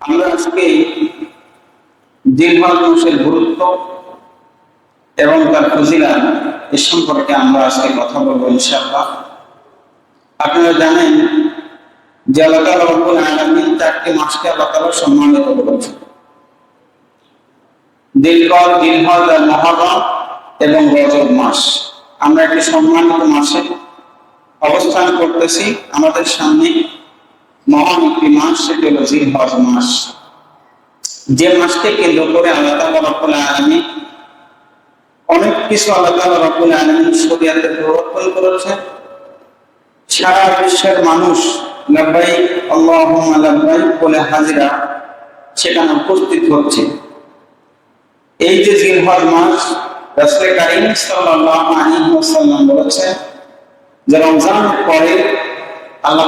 আমরা আজকে জিলহজ মাসের গুরুত্ব এবং তার ফজিলা এ সম্পর্কে আমরা আজকে কথা বলব ইনশাআল্লাহ। আপনারা জানেন যে আল্লাহ রব্বুল আলামিন চারটি মাসকে আল্লাহ সম্মানিত করেছেন। দিলকর দিলহজ আর এবং রজব মাস। আমরা একটি সম্মানিত মাসে অবস্থান করতেছি আমাদের সামনে। মহান একটি মাস সেটি হলো জিলহজ মাস। যে মাসকে কেন্দ্র করে আল্লাহ তাআলা রব্বুল আলামিন অনেক কিছু আল্লাহ তাআলা রব্বুল আলামিন শরীয়তে প্রবর্তন করেছেন। সারা বিশ্বের মানুষ লাব্বাই আল্লাহুম্মা লাব্বাই বলে হাজিরা সেখানে উপস্থিত হচ্ছে। এই যে জিলহজ মাস, রাসূল কারীম সাল্লাল্লাহু আলাইহি ওয়াসাল্লাম বলেছেন যে রমজানের পরে আল্লাহ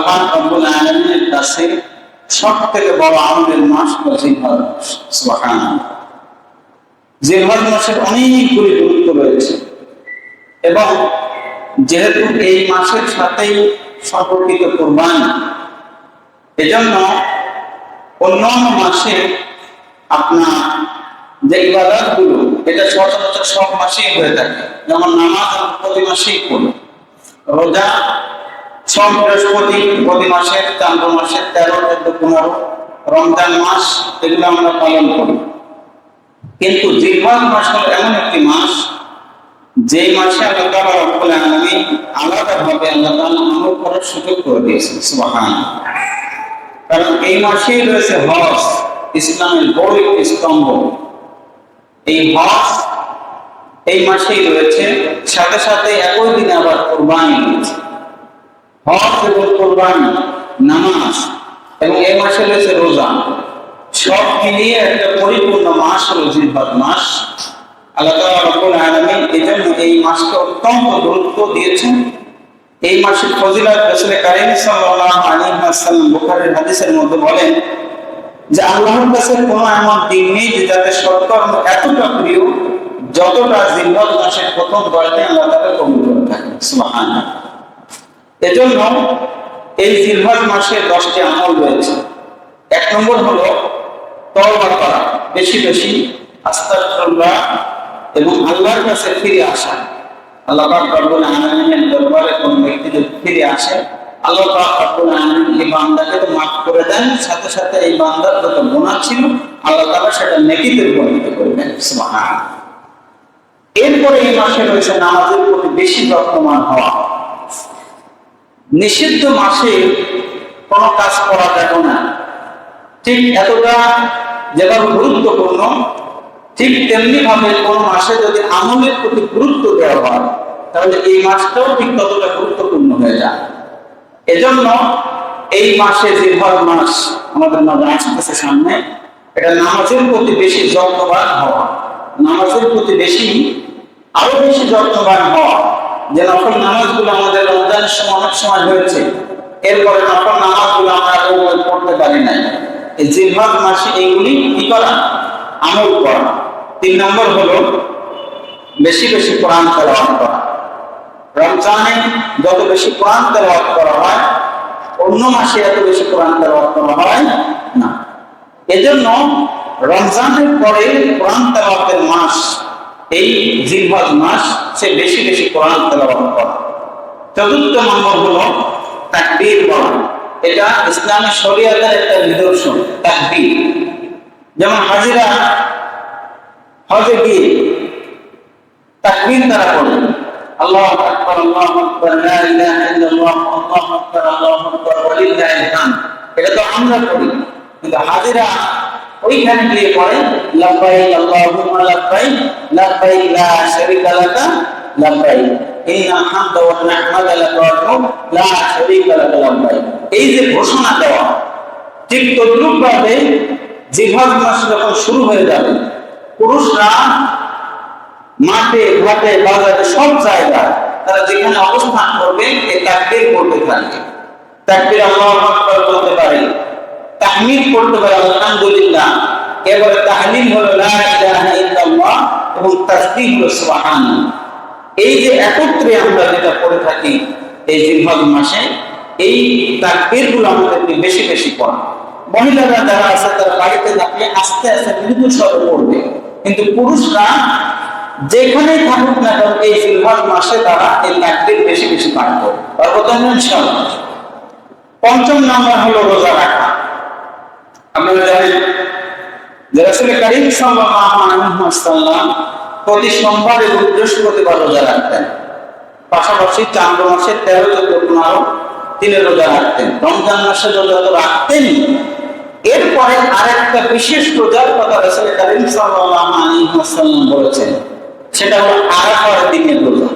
কাছে থেকে মাস অনেকগুলি গুরুত্ব রয়েছে। এবং যেহেতু এই মাসের সাথেই সম্পর্কিত কোরবানি, এজন্য অন্যান্য মাসে আপনার যে ইবাদতগুলো এটা সচরাচর সব মাসেই হয়ে থাকে। যেমন নামাজ প্রতি মাসেই করি রোজা সব বৃহস্পতি প্রতি মাসের, চান্দ্র মাসের, তেরো, চোদ্দ, পনেরো, রমজান মাস, এগুলো আমরা পালন করি। কিন্তু জিলহজ মাস হলো এমন একটি মাস যে মাসে আল্লাহ তাআলা রব্বুল আলামিন আলাদাভাবে আল্লাহ তাআলা আমল করার সুযোগ করে দিয়েছেন, সুবহানাল্লাহ। কারণ এই মাসেই রয়েছে হজ, ইসলামের বড় একটি স্তম্ভ। এই হজ এই মাসেই রয়েছে, সাথে সাথে একই দিনে আবার কোরবানি। রয়েছে হজ নামাজ এবং এই মাসে রয়েছে রোজা। সব মিলিয়ে একটা পরিপূর্ণ মাস হলো জিলহজ মাস। আল্লাহ রব্বুল আলামিন এজন্য এই মাসকে অত্যন্ত গুরুত্ব দিয়েছেন। এই মাসের ফজিলত রাসূল কারীম সাল্লাল্লাহু আলাইহি ওয়াসাল্লাম বুখারীর হাদিসের মধ্যে বলেন যে আল্লাহর কাছে কোনো এমন দিন নেই যে যাতে সৎকর্ম এতটা প্রিয়, যতটা জিলহজ মাসের প্রথম দশটি আল্লাহ তাআলা কবুল করে থাকেন। এজন্য এই জিলহজ মাসে দশটি আমল রয়েছে। এক নম্বর হলো তওবা করা, বেশি বেশি আস্তাগফিরুল্লাহ এবং আল্লাহর কাছে ফিরে আসা। আল্লাহ পাক রব্বুল আলামিনের দরবারে কোন ব্যক্তি যদি ফিরে আসে, আল্লাহ পাক রব্বুল আলামিন এই বান্দাকে তো মাফ করে দেন। সাথে সাথে এই বান্দার যত গুনাহ ছিল, আল্লাহ তাআলা সেটা নেকিতে পরিণত করবেন সুবহানাল্লাহ। এরপরে এই মাসে রয়েছে নামাজের প্রতি বেশি যত্নবান হওয়া। নিষিদ্ধ মাসে কোনো কাজ করা যাবে না। ঠিক এতটা যেমন গুরুত্বপূর্ণ, ঠিক তেমনি ভাবে কোন মাসে যদি আমলের প্রতি গুরুত্ব দেওয়া হয়, তাহলে এই মাসটাও ঠিক ততটা গুরুত্বপূর্ণ হয়ে যায়। এজন্য এই মাসে জিলহজ মাস আমাদের মাঝে সামনে, এটা নামাজের প্রতি বেশি যত্নবান হওয়া। নামাজের প্রতি বেশি আরও বেশি যত্নবান হওয়া। যে নকল নামাজগুলো আমাদের রমজানের সময় অনেক সময় হয়েছে, এরপরে নকল নামাজগুলো আমরা পড়তে পারি নাই। এই মাসে এইগুলি কি করা? আমল করা। তিন নম্বর হলো, বেশি বেশি কোরআন তেলাওয়াত করা। রমজানে যত বেশি কোরআন তেলাওয়াত করা হয়, অন্য মাসে এত বেশি কোরআন তেলাওয়াত করা হয় না। এজন্য রমজানের পরে কোরআন তেলাওয়াতের মাস এই জিলহজ মাস সে বেশি বেশি কোরআন তেলাওয়াত করা। চতুর্থ নম্বর হলো তাকবীর বলা এটা ইসলামী শরীয়তের একটা নিদর্শন, তাকবীর। যেমন হাজিরা, হজে গিয়ে তাকবীর তারা পড়বে আল্লাহ আকবার আল্লাহ আকবার, লা ইলাহা ইল্লাল্লাহ, আল্লাহু আকবার আল্লাহু আকবার, ওয়ালিল্লাহিল হামদ। এটা তো আমরা পড়ি। কিন্তু হাজিরা ওইখানে গিয়ে পড়ে লাব্বাইক আল্লাহুম্মা লাব্বাইক লাব্বাইক লা শারীকা লাকা, লাব্বাইক। ইন্না হামদা ওয়া নি'মাতা লাকা লা শারীকা লাকা, লাব্বাইক। এই যে ঘোষণা দেওয়া, ঠিক তদ্রুপ ভাবে জিহাদ মাস যখন শুরু হয়ে যাবে, পুরুষরা মাঠে, ঘাটে, বাজারে সব জায়গায় তারা যেখানে অবস্থান করবে, এই তাকবীর করতে থাকবে। তাকবীর আল্লাহু আকবার বলতে পারে। তাহমিদ করতে পারে, আলহামদুলিল্লাহ। এবারে তাহলিল হলো লা ইলাহা ইল্লাল্লাহ এবং তাসবিহ হলো সুবহানাল্লাহ। এই যে একত্রে আমরা যেটা করে থাকি এই জিলহজ মাসে, এই তাকবীরগুলো আমাদেরকে বেশি বেশি পড়া। মহিলারা যারা আছে, তারা থাকতে থাকলে আস্তে আস্তে মৃদু স্বরে পড়বে। কিন্তু পুরুষরা যেখানে থাকুক না কেন, এই জিলহজ মাসে তারা এই তাকবির বেশি বেশি পাঠ করবে ইনশাআল্লাহ। পঞ্চম নাম্বার হলো রোজা রাখা। আপনারা জানেন যে করিম সাল্লাল্লাহু প্রতি সোমবার এবং বৃহস্পতিবার রোজা রাখতেন। পাশাপাশি চান্দ্র মাসে রোজা রাখতেন। রমজান মাসে রোজা তো রাখতেন এরপরে আরেকটা বিশেষ রোজার কথা রাসূল করিম সাল্লাল্লাহু বলেছেন। সেটা হলো আরাফার দিনের রোজা।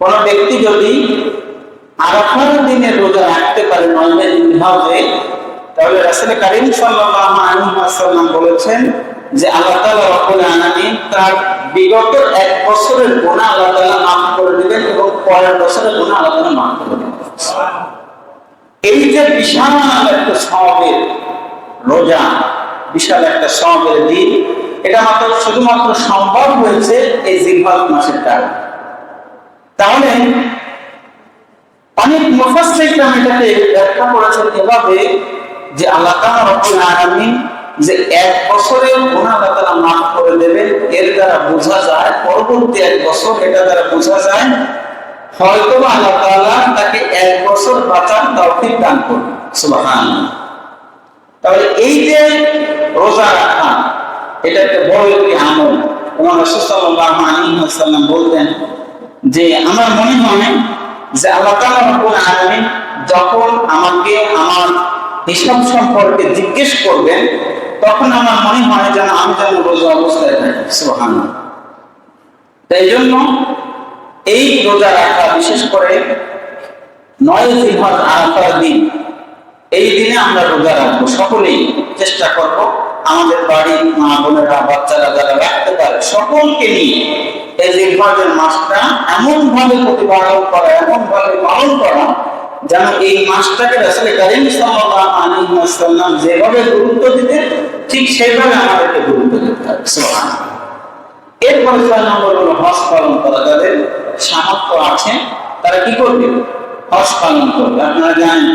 কোন ব্যক্তি যদি আরাফার দিনের রোজা রাখতে পারে নয়মে ইনভাবে তাহলে রাসূল করিম সাল্লাল্লাহু আলাইহি ওয়াসাল্লাম বলেছেন যে আল্লাহ তাআলা রব্বুল আলামিন তার বিগত এক বছরের গুনাহ আল্লাহ তাআলা মাফ করে দিবেন এবং পরের বছরের গুনাহ আল্লাহ তাআলা মাফ করে দিবেন। এই যে বিশাল একটা সবের রোজা, বিশাল একটা সবের দিন, এটা মাত্র শুধুমাত্র সম্ভব হয়েছে এই জিলহজ মাসের কারণে। তাহলে অনেক মুফাসসিররা এটাকে ব্যাখ্যা করেছেন এভাবে যে আল্লাহ আলামিন যে এক বছরের আল্লাহ তাআলা মাফ করে দেবেন, এর দ্বারা বোঝা যায় পরবর্তী এক বছর এটা দ্বারা বোঝা যায় হয়তো আল্লাহ তাআলা তাকে এক বছর বাঁচার তৌফিক দান করবেন সুবহানাল্লাহ। তাহলে এই যে রোজা রাখা, এটা একটা বড় একটি আমল। এবং রাসূল সাল্লাল্লাহু আলাইহি ওয়াসাল্লাম বলতেন যে, আমার মনে হয় যে আল্লাহ তাআলা রব্বুল আলামিন যখন আমাকে, আমার হিসাব সম্পর্কে জিজ্ঞেস করবেন, তখন আমার মনে হয় যেন আমি যেন রোজা অবস্থায় থাকি। সুবহানাল্লাহ। তাই জন্য এই রোজা রাখা, বিশেষ করে নয় জিলহজ আরাফার দিন, এই দিনে আমরা রোজা রাখব। সকলেই চেষ্টা করব আমাদের বাড়ির মা বোনেরা, বাচ্চারা যারা রাখতে পারে, সকলকে নিয়ে এই জিলহজের মাসটা এমন ভাবে প্রতিপালন করা এমন ভাবে পালন করা যেন এই মাসটাকে আসলে কারীম ওয়াসাল্লাম যেভাবে গুরুত্ব দিতেন, ঠিক সেভাবে আমাদেরকে গুরুত্ব দিতে হবে এরপরে ছয় নম্বর হলো হজ পালন করা। যাদের সামর্থ্য আছে, তারা কি করবে? হজ পালন করবে। আপনারা জানেন,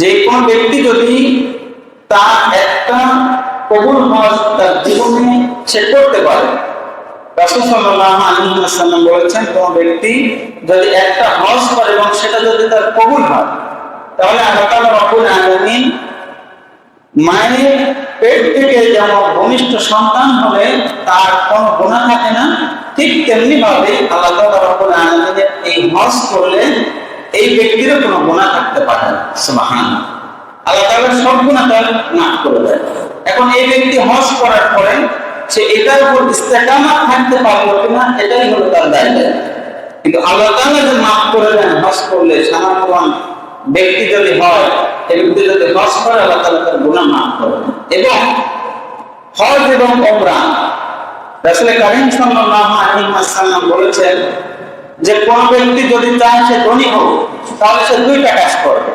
যে কোন ব্যক্তি যদি তার একটা কবুল হজ তার জীবনে সে করতে পারে রাসূল সাল্লাল্লাহু আলাইহি বলেছেন, কোন ব্যক্তি যদি একটা হজ করে এবং সেটা যদি তার কবুল হয়, তাহলে আল্লাহ মায়ের পেট থেকে যেমন ঘনিষ্ঠ সন্তান হলে তার কোনো গুণা থাকে না, ঠিক তেমনি ভাবে আল্লাহ রব্বুল আলামিনের এই হজ করলে এই ব্যক্তিরও কোনো গুণা থাকতে পারে না। সুবহানাল্লাহ। আল্লাহ তাআলা সব গুণা তার মাফ করে দেয় এখন এই ব্যক্তি হজ করার পরে সে এটার উপর ইস্তেকামাত থাকতে পারল কিনা, এটাই হলো তার দায়িত্ব। কিন্তু আল্লাহ তাআলা যে মাফ করে দেন, হজ করলে সামান্য ব্যক্তি যদি হয় এই ব্যক্তি যদি হজ করে, আল্লাহ তাআলা তার গুনাহ মাফ করে। এবং হজ এবং ওমরা রাসূল কারীম সাল্লাল্লাহু আলাইহি ওয়াসাল্লাম বলেছেন যে কোন ব্যক্তি যদি চায় সে ধনী হোক, তাহলে সে দুইটা কাজ করবে।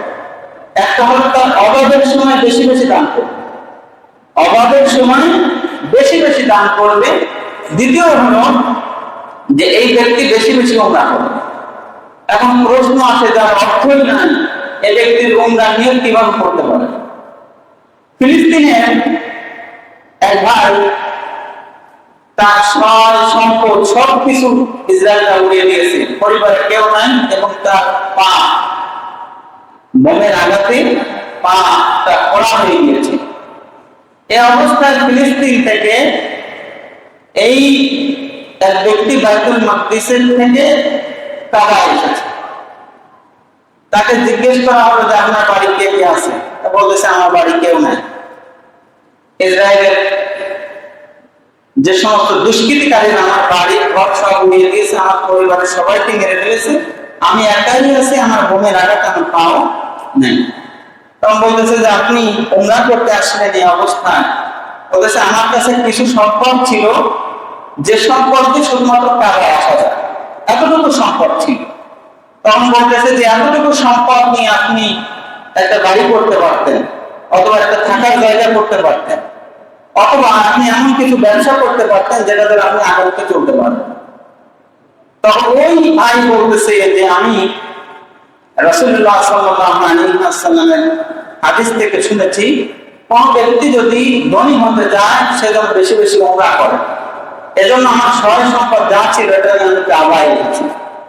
একটা হলো তার অভাবের সময় বেশি বেশি দান করবে। অভাবের সময় বেশি বেশি দান করবে। দ্বিতীয় হলো যে এই ব্যক্তি বেশি বেশি ওমরা করবে এখন প্রশ্ন আসে, যার অর্থই নাই এই ব্যক্তির ওমরা নিয়ে কীভাবে করতে পারে? ফিলিস্তিনের এক ভাই তার সয় সম্পদ সব কিছু ইসরায়েলরা উড়িয়ে দিয়েছে। পরিবারে কেউ নাই এবং তার পা। বোমের আঘাতে পা তার কড়া হয়ে গিয়েছে। এই অবস্থায় ফিলিস্তিন থেকে এই এক ব্যক্তি বাইতুল মাকদিসের থেকে টাকা এসেছে। তাকে জিজ্ঞেস করা হলো যে, আপনার বাড়ি কে কে আছে? বলতেছে, আমার বাড়ি কেউ নাই। ইসরায়েলের যে সমস্ত দুষ্কৃতিকারীরা আমার বাড়ি, ঘর সব উড়িয়ে দিয়েছে আমার পরিবারের সবাইকে মেরে ফেলেছে। আমি একাই আছি, আমার বোনের আঘাত আমার পাও নেই। তখন বলতেছে যে, আপনি ওমরা করতে আসলেন এই অবস্থায়। বলতেছে, আমার কাছে কিছু সম্পদ ছিল, যে সম্পদ শুধুমাত্র টাকা আসা যায় এতটুকু সম্পদ ছিল। তখন বলতেছে যে, এতটুকু সম্পদ নিয়ে আপনি একটা বাড়ি করতে পারতেন, অথবা একটা থাকার জায়গা করতে পারতেন, অথবা আপনি এমন কিছু ব্যবসা করতে পারতেন যেটা দ্বারা আপনি আগামীতে চলতে পারবেন তখন ওই ভাই বলতেছে যে, আমি আলাইহি ওয়াসাল্লামের হাদিস থেকে শুনেছি, কোন ব্যক্তি যদি ধনী হতে যায় সে যেন বেশি বেশি ওমরা করে। এজন্য আমার সয় সম্পদ যা ছিল, এটা আমি কাবায় রেখেছি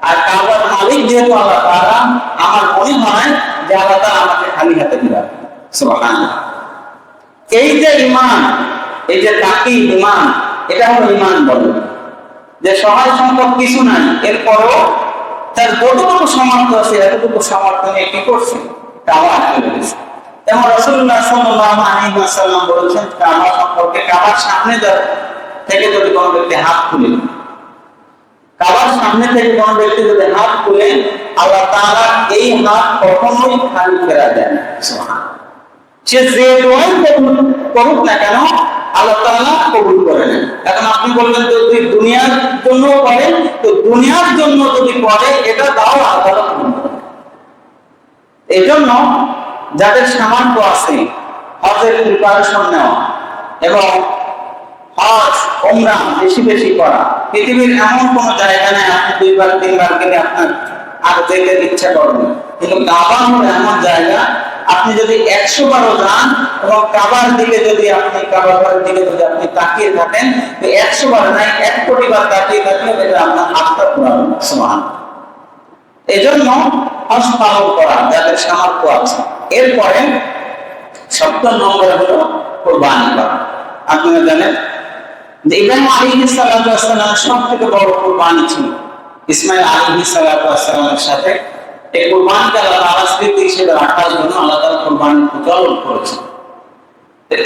আর কাবার মালিক যেহেতু আল্লাহ তারা আমার মনে হয় যে আল্লাহ তারা আমাকে খালি হাতে দিলাম এই যে ইমান এই যে তাকি ইমান এটা হলো ইমান বলে। যে সহায় সম্পদ কিছু নাই, এরপরও তার যতটুকু সামর্থ্য আছে, এতটুকু সামর্থ্য নিয়ে কি করছে? রসুল্লাহ সাল্লাল্লাহু আলাইহি ওয়াসাল্লাম বলেছেন সম্পর্কে কাবার সামনে থেকে যদি কোনো ব্যক্তি হাত খুলে কাবার সামনে থেকে কোনো ব্যক্তি যদি হাত খুলে আল্লাহ তাআলা এই হাত কখনোই খালি ফেরা দেয় না। সে যে করুক না কেন আল্লাহ কবুল করে নেন। এখন আপনি দুনিয়ার জন্য করেন তো দুনিয়ার জন্য যদি করে, এটা আদালত এই জন্য যাদের সামর্থ্য আছে, হজের প্রিপারেশন নেওয়া এবং হজ ওমরা বেশি বেশি করা, পৃথিবীর এমন কোনো জায়গা নেই, আপনি দুইবার, তিনবার গেলে আপনার আর যেতে ইচ্ছা করবে কিন্তু কাবা হলো এমন জায়গা আপনি যদি একশো বারো যান এবং কাবার দিকে যদি আপনি, কাবার দিকে যদি আপনি তাকিয়ে থাকেন, তো একশো বার নাই, এক কোটি বার তাকিয়ে থাকলে এটা আপনার হাতটা পুরানো সমান এই জন্য হজ করা যাদের সামর্থ্য আছে। এরপরে সপ্তম নম্বর হলো কোরবানি করা। আপনারা জানেন যে ইব্রাহিম আলী সালাম সব থেকে বড় কোরবানি ছিল। ইসমাইল আলী সালামের সাথে এই কোরবানিকে আল্লাহ তাআলা হিসেবে রাখার জন্য আল্লাহ তাআলা কোরবানি প্রচলন করেছেন।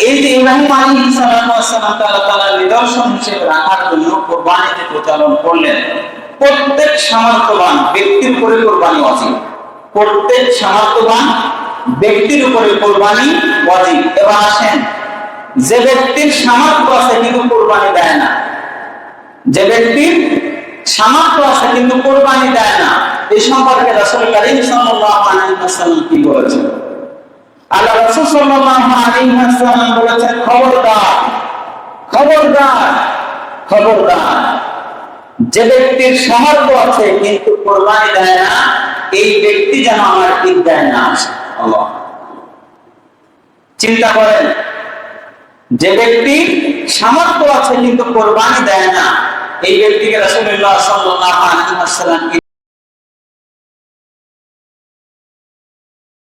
এই যে ইব্রাহিম আলী সালাম আল্লাহ তাআলা নিদর্শন হিসেবে রাখার জন্য কোরবানিকে প্রচলন করলেন, প্রত্যেক সামর্থ্যবান ব্যক্তির উপরে কোরবানি অজিব প্রত্যেক সামর্থ্যবান ব্যক্তির উপরে কোরবানি অজিব এবার আসেন, যে ব্যক্তির সামর্থ্য আছে কিন্তু কোরবানি দেয় না, যে ব্যক্তির সামর্থ্য আছে, কিন্তু কোরবানি দেয় না। এই সম্পর্কে রাসূল করিম সাল্লাল্লাহু আলাইহি ওয়াসাল্লাম কি বলেছেন? আল্লাহ রাসূল সাল্লাল্লাহু আলাইহি ওয়াসাল্লাম বলেছেন, খবরদার খবরদার খবরদার। যে ব্যক্তির সামর্থ্য আছে, কিন্তু কোরবানি দেয় না, এই ব্যক্তি যেন আমার ঈদ দেয় না আসে। চিন্তা করেন, যে ব্যক্তি সামর্থ্য আছে, কিন্তু কোরবানি দেয় না এই ব্যক্তিকে রাসূলুল্লাহ সাল্লাল্লাহু আলাইহি ওয়াসাল্লাম